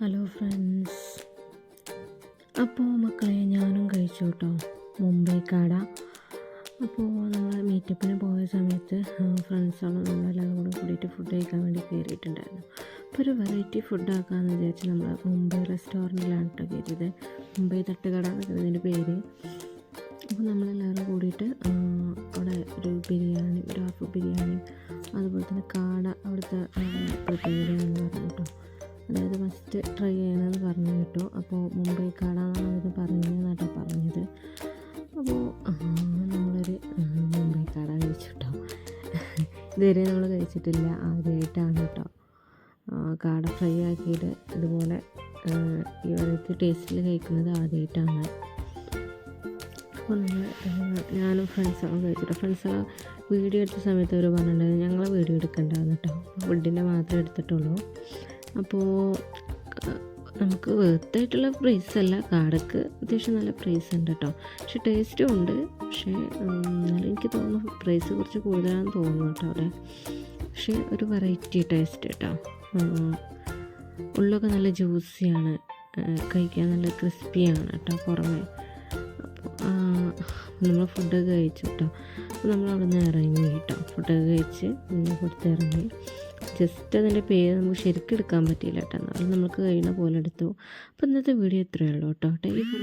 Hello friends അപ്പോൾ മക്കളെ ഞാനും കഴിച്ചു കേട്ടോ. മുംബൈ കാട. അപ്പോൾ നമ്മൾ മീറ്റപ്പിന് പോയ സമയത്ത് ഫ്രണ്ട്സോളം നമ്മളെല്ലാവരും കൂടെ കൂടിയിട്ട് ഫുഡ് കഴിക്കാൻ വേണ്ടി കയറിയിട്ടുണ്ടായിരുന്നു അപ്പോൾ ഒരു വെറൈറ്റി ഫുഡ് ആക്കാമെന്ന് വിചാരിച്ച് നമ്മൾ മുംബൈ റെസ്റ്റോറന്റിലാണ് കേട്ടോ കയറിയത് മുംബൈ തട്ടുകട എന്നതിന്റെ പേര്. അപ്പോൾ നമ്മളെല്ലാവരും കൂടിയിട്ട് അവിടെ ഒരു ബിരിയാണി ഒരു ഹാഫ് ബിരിയാണി അതുപോലെ തന്നെ കാട അവിടുത്തെ പ്രത്യേകത എന്ന് പറഞ്ഞു കേട്ടോ. അതായത് ഫസ്റ്റ് ട്രൈ ചെയ്യണമെന്ന് പറഞ്ഞു കേട്ടോ. അപ്പോൾ മുംബൈ കാട അവർ പറഞ്ഞതെന്നാട്ടോ പറഞ്ഞത് അപ്പോൾ നമ്മളൊരു മുംബൈ കാട കഴിച്ചു കേട്ടോ ഇതുവരെ നമ്മൾ കഴിച്ചിട്ടില്ല ആദ്യമായിട്ടാണ് കേട്ടോ. കാട ഫ്രൈ ആക്കിയിട്ട് ഇതുപോലെ ഈ വെറൈറ്റി ടേസ്റ്റിൽ കഴിക്കുന്നത് ആദ്യമായിട്ടാണ് അപ്പോൾ നമ്മൾ ഞാനും ഫ്രണ്ട്സൊക്കെ കഴിച്ചിട്ട് ഫ്രണ്ട്സൊക്കെ വീഡിയോ എടുത്ത സമയത്ത് അവർ പറഞ്ഞിട്ടുണ്ടായിരുന്നു ഞങ്ങളെ വീഡിയോ എടുക്കണ്ടാന്ന് കേട്ടോ. ഫുഡിന്റെ മാത്രമേ എടുത്തിട്ടുള്ളൂ. അപ്പോൾ നമുക്ക് വെറുതായിട്ടുള്ള പ്രൈസ് അല്ല. കാടക്ക് അത്യാവശ്യം നല്ല പ്രൈസ് ഉണ്ട് കേട്ടോ പക്ഷെ ടേസ്റ്റും ഉണ്ട്. പക്ഷേ എന്നാലും എനിക്ക് തോന്നുന്നു പ്രൈസ് കുറച്ച് കൂടുതലാണെന്ന് തോന്നുന്നു കേട്ടോ അവിടെ. പക്ഷേ ഒരു വെറൈറ്റി ടേസ്റ്റ് കേട്ടോ ഉള്ളൊക്കെ നല്ല ജ്യൂസിയാണ് കഴിക്കാൻ നല്ല ക്രിസ്പിയാണ് കേട്ടോ പുറമേ. നമ്മൾ ഫുഡൊക്കെ കഴിച്ചു കേട്ടോ അപ്പോൾ നമ്മൾ അവിടെ നിന്ന് ഇറങ്ങി കേട്ടോ. ഫുഡൊക്കെ കഴിച്ച് പുറത്ത് ഇറങ്ങി. ജസ്റ്റ് അതിന്റെ പേര് നമുക്ക് ശരിക്കും എടുക്കാൻ പറ്റിയില്ല കേട്ടോ. എന്നാലും നമുക്ക് കഴിയുന്ന പോലെ എടുത്തു. അപ്പോൾ ഇന്നത്തെ വീഡിയോ ഇത്രയേ ഉള്ളൂ കേട്ടോ. Time you for